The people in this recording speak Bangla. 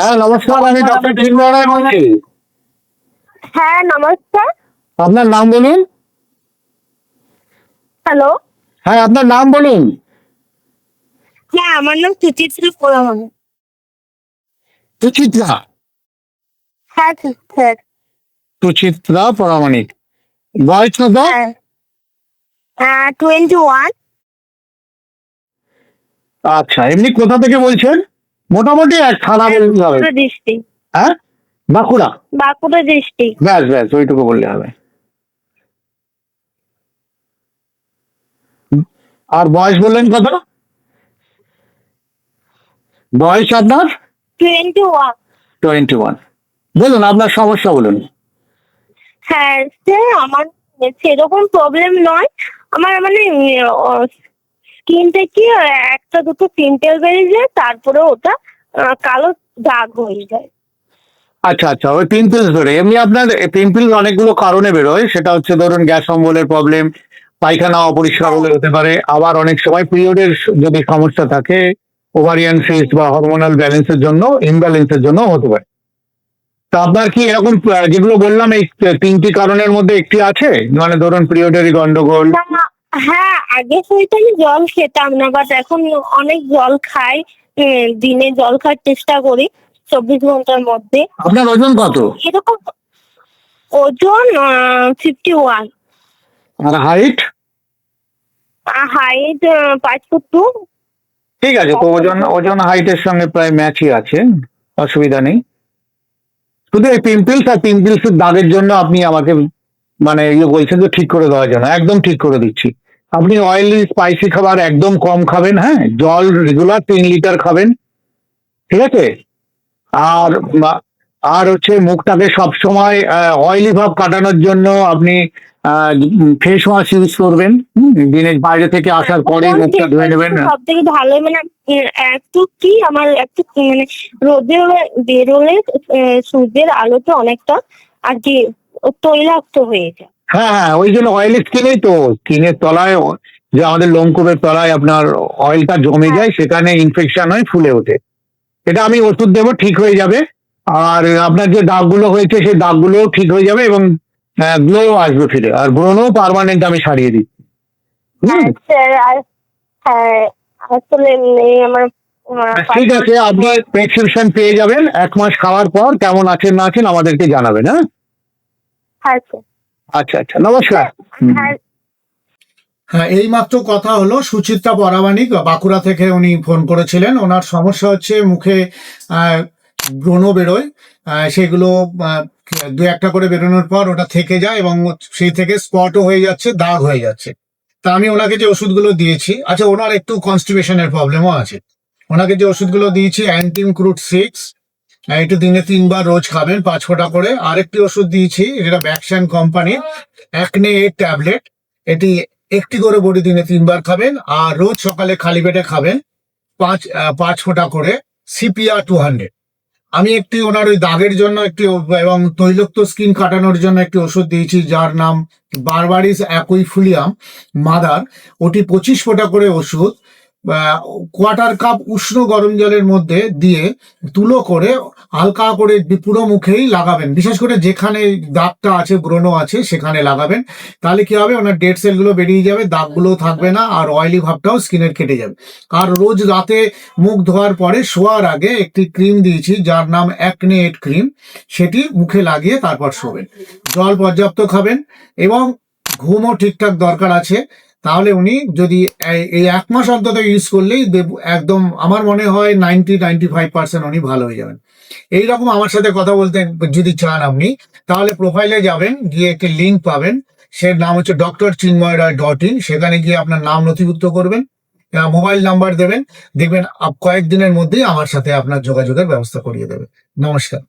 হ্যাঁ নমস্কার আমি ডক্টর চিন্ময় রায় বলছি। হ্যাঁ নমস্কার। আপনার নাম বলুন। হ্যালো। হ্যাঁ আপনার নাম বলুন। হ্যাঁ আমার নাম সুচিত্রা পোড়ামন সুচিত্রা? হ্যাঁ স্যার সুচিত্রা পরামানিক বয়স কত? হ্যাঁ। টোয়েন্টি ওয়ান আচ্ছা এমনি কোথা থেকে বলছেন? মোটামুটি এক থানা বলতে হবে। ডিস্ট্রিক্ট হ্যাঁ? বাঁকুড়া? বাঁকুড়া ডিস্ট্রিক্ট ব্যাস ব্যাস ওইটুকু বললে হবে। আর বয়স বললেন কত? বয়স আপনার? Twenty one. Twenty one. বলুন আপনার সমস্যা বলুন। হ্যাঁ স্যার আমার সেরকম প্রবলেম নয়। আমার মানে স্কিন থেকে একটা দুটো পিম্পল বেরিয়ে যায় তারপরে ওটা কালো দাগ হয়ে যায়। আচ্ছা আচ্ছা ওই পিম্পলস ধরে। এমনি আপনার পিম্পলস অনেকগুলো কারণে বেরোয়। সেটা হচ্ছে ধরুন গ্যাস অম্বলের প্রবলেম পায়খানা অপরিষ্কার হলে হতে পারে। আবার অনেক সময় পিরিয়ডের যদি সমস্যা থাকে ওভারিয়ান সিস্ট বা হরমোনাল ব্যালেন্সের জন্য ইমব্যালেন্সের জন্য হতে পারে। তা আপনার কি এরকম যেগুলো বললাম এই তিনটি কারণের মধ্যে একটি আছে? মানে ধরুন পিরিয়ডেরই গন্ডগোল। হ্যাঁ আগে আমি জল খেতাম না বাট এখন অনেক জল খাই উম, দিনে জল খাওয়ার চেষ্টা করি চব্বিশ ঘণ্টার মধ্যে। আপনার ওজন কত? এরকম ওজন ফিফটি ওয়ান আর হাইট হাইট পাঁচ ফুট টু ঠিক আছে তো ওজন ওজন হাইটের সঙ্গে প্রায় ম্যাচই আছে অসুবিধা নেই। শুধু এই পিম্পলস আর পিম্পলস দাগের জন্য আপনি আমাকে মানে যে ঠিক করে দেওয়ার জন্য একদম ঠিক করে দিচ্ছি। আপনি অয়েলি স্পাইসি খাবার একদম কম খাবেন হ্যাঁ? জল রেগুলার তিন লিটার খাবেন ঠিক আছে? আর আর হচ্ছে মুখটাকে সবসময় অয়েলি ভাব কাটানোর জন্য আপনি ফেস ওয়াশ ইউজ করবেন দিনের বাইরে থেকে আসার পরে মুখটা ধুয়ে নেবেন সব থেকে ভালো মানে একটু কি আমার একটু মানে রোদে বেরোলে সূর্যের আলোতে অনেকটা আর কি তৈলাক্ত হয়ে যায়। হ্যাঁ হ্যাঁ ওই জন্য অয়েল স্কিনেই তো স্কিনের তলায় যে আমাদের লোমকূপের তলায় আপনার অয়েলটা জমে হ্যাঁ। যায় সেখানে ইনফেকশন হয় ফুলে ওঠে। এটা আমি ওষুধ দেবো ঠিক হয়ে যাবে। আর আপনার যে দাগগুলো হয়েছে সেই দাগগুলোও ঠিক হয়ে যাবে এবং গ্লো আসবে ফিরে। আর ব্রণও পারমানেন্ট আমি সারিয়ে আর হ্যাঁ ঠিক আছে আপনি প্রেসক্রিপশন পেয়ে যাবেন এক মাস খাওয়ার পর কেমন আছেন না আছেন আমাদেরকে জানাবেন হ্যাঁ? হ্যাঁ স্যার। আচ্ছা আচ্ছা নমস্কার। হ্যাঁ। হ্যাঁ এই মাত্র কথা হলো সুচিত্রা পরামানিক বাঁকুড়া থেকে উনি ফোন করেছিলেন। ওনার সমস্যা হচ্ছে মুখে ব্রণ বেরোয়। সেগুলো দু একটা করে বেরোনোর পর ওটা থেকে যায় এবং সেই থেকে স্পটও হয়ে যাচ্ছে দাগ হয়ে যাচ্ছে। তা আমি ওনাকে যে ওষুধগুলো দিয়েছি আচ্ছা ওনার একটু কনস্টিপেশনের প্রবলেমও আছে। ওনাকে যে ওষুধগুলো দিয়েছি অ্যান্টিম ক্রুট সিক্স একটু দিনে তিনবার রোজ খাবেন পাঁচ ফোঁটা করে। আরেকটি ওষুধ দিয়েছি, যেটা ব্যাকশান কোম্পানির অ্যাকনে এইট ট্যাবলেট এটি একটি করে বড়ি দিনে তিনবার খাবেন আর রোজ সকালে খালি পেটে খাবেন পাঁচ পাঁচ ফোঁটা করে সিপিআর টু হান্ড্রেড আমি একটি ওনার ওই দাগের জন্য একটি এবং তৈলক্ত স্কিন কাটানোর জন্য একটি ওষুধ দিয়েছি, যার নাম বারবারিস অ্যাকুইফুলিয়াম মাদার ওটি পঁচিশ ফোঁটা করে ওষুধ। কোয়ার্টার কাপ উষ্ণ গরম জলের মধ্যে দিয়ে তুলো করে হালকা করে পুরো মুখেই লাগাবেন। বিশেষ করে যেখানে দাগটা আছে ব্রণ আছে, সেখানে লাগাবেন। তাহলে কি হবে? ওনার ডেড সেলগুলো বেরিয়ে যাবে, দাগগুলোও থাকবে না, আর অয়েলি ভাবটাও স্কিনের কেটে যাবে। আর রোজ রাতে মুখ ধোয়ার পরে শোয়ার আগে একটি ক্রিম দিয়েছি, যার নাম অ্যাকনেট ক্রিম সেটি মুখে লাগিয়ে তারপর শোবেন। জল পর্যাপ্ত খাবেন এবং ঘুমও ঠিকঠাক দরকার আছে। তাহলে উনি যদি এই- এক মাস অন্তত ইউজ করলেই একদম আমার মনে হয় নাইনটি নাইনটি ফাইভ পার্সেন্ট উনি ভালো হয়ে যাবেন। এইরকম আমার সাথে কথা বলতে যদি চান আপনি, তাহলে প্রোফাইলে যাবেন, গিয়ে একটি লিঙ্ক পাবেন। সে নাম হচ্ছে doctor Chinmoy Roy dot in সেখানে গিয়ে আপনার নাম নথিভুক্ত করবেন মোবাইল নাম্বার দেবেন। দেখবেন কয়েকদিনের মধ্যেই আমার সাথে আপনার যোগাযোগের ব্যবস্থা করিয়ে দেবে। নমস্কার।